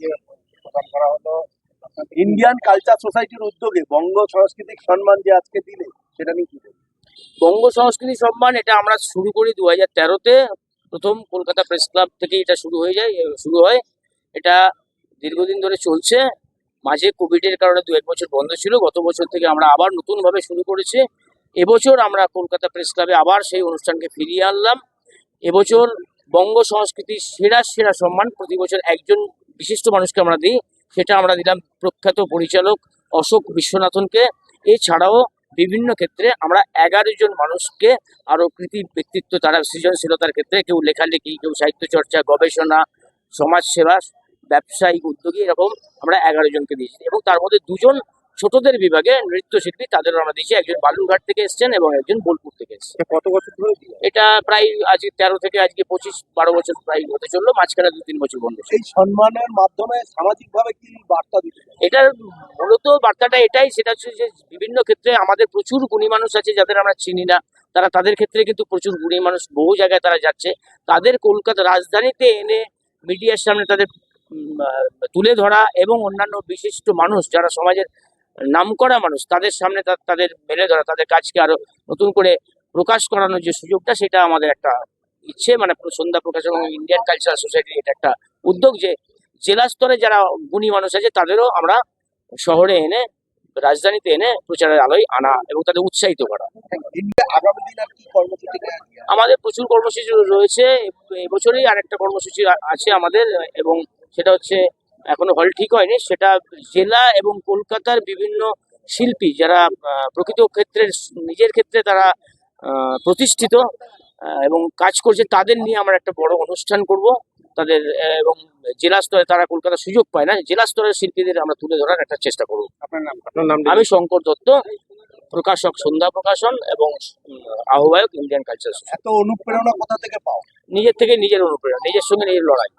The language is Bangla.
যে প্রদান করা হলো ইন্ডিয়ান কালচার সোসাইটির উদ্যোগে বঙ্গ সাংস্কৃতিক সম্মান যে আজকে দিলে, সেটা নিয়ে কি বঙ্গ সংস্কৃতি সম্মান এটা আমরা শুরু করি দু হাজার তেরোতে। প্রথম কলকাতা প্রেস ক্লাব থেকে এটা শুরু হয়ে যায় শুরু হয়। এটা দীর্ঘদিন ধরে চলছে। মাঝে কোভিডের কারণে দু এক বছর বন্ধ ছিল, গত বছর থেকে আমরা আবার নতুনভাবে শুরু করেছি। এবছর আমরা কলকাতা প্রেস ক্লাবে আবার সেই অনুষ্ঠানকে ফিরিয়ে আনলাম। এবছর বঙ্গ সংস্কৃতির সেরা সেরা সম্মান প্রতি বছর একজন বিশিষ্ট মানুষকে আমরা দিই। সেটা আমরা দিলাম প্রখ্যাত পরিচালক অশোক বিশ্বনাথনকে। এছাড়াও বিভিন্ন ক্ষেত্রে আমরা এগারো জন মানুষকে আরও কৃতি ব্যক্তিত্ব, তারা সৃজনশীলতার ক্ষেত্রে কেউ লেখালেখি, কেউ সাহিত্য চর্চা গবেষণা, সমাজসেবা, ব্যবসায়িক উদ্যোগী, এরকম আমরা এগারো জনকে দিয়েছি। এবং তার মধ্যে দুজন ছোটদের বিভাগে নৃত্যশিল্পী তাদেরও আমরা দিয়েছি। একজন বালুরঘাট থেকে এসেছেন এবং একজন বোলপুর থেকে এসেছেন। কত বছর ধরে এটা প্রায় আজকে তেরো থেকে আজকে পঁচিশ বারো বছর প্রায় হতে চলল মাঝখানে দু তিন বছর বন্ধ এই সম্মানের মাধ্যমে সামাজিক ভাবে কি বার্তা দিতে? এটার মূলত বার্তাটা এটাই সেটা হচ্ছে যে বিভিন্ন ক্ষেত্রে আমাদের প্রচুর গুণী মানুষ আছে যাদের আমরা চিনি না। তারা তাদের ক্ষেত্রে কিন্তু প্রচুর গুণী মানুষ বহু জায়গায় তারা যাচ্ছে। তাদের কলকাতা রাজধানীতে এনে মিডিয়ার সামনে তাদের তুলে ধরা এবং অন্যান্য বিশিষ্ট মানুষ যারা সমাজের নামকরা মানুষ তাদের সামনে তাদের মেলে ধরা তাদের কাজকে আরও নতুন করে প্রকাশ করানোর যে সুযোগটা সেটা আমাদের একটা ইচ্ছে মানে সন্ধ্যা প্রকাশন এবং ইন্ডিয়ান কালচারাল সোসাইটির এটা একটা উদ্যোগ যে জেলা স্তরে যারা গুণী মানুষ আছে তাদেরও আমরা শহরে এনে রাজধানীতে এনে প্রচারের আলোয় আনা এবং তাদের উৎসাহিত করা? আমাদের প্রচুর কর্মসূচি রয়েছে এবছরই আরেকটা কর্মসূচি আছে আমাদের এবং সেটা হচ্ছে এখনও হল ঠিক হয়নি। সেটা জেলা এবং কলকাতার বিভিন্ন শিল্পী যারা প্রকৃত ক্ষেত্রে নিজের ক্ষেত্রে তারা আহ, প্রতিষ্ঠিত এবং কাজ করছে তাদের নিয়ে আমরা একটা বড় অনুষ্ঠান করব। তাদের এবং জেলা স্তরে তারা কলকাতা সুযোগ পায় না। জেলা স্তরের শিল্পীদের আমরা তুলে ধরার একটা চেষ্টা করব। আপনার নাম আপনার নাম আমি শঙ্কর দত্ত প্রকাশক সন্ধ্যা প্রকাশন এবং আহ্বায়ক ইন্ডিয়ান কালচার এত অনুপ্রেরণা কোথা থেকে পাও? নিজের থেকে নিজের অনুপ্রেরণা নিজের সঙ্গে নিজের লড়াই।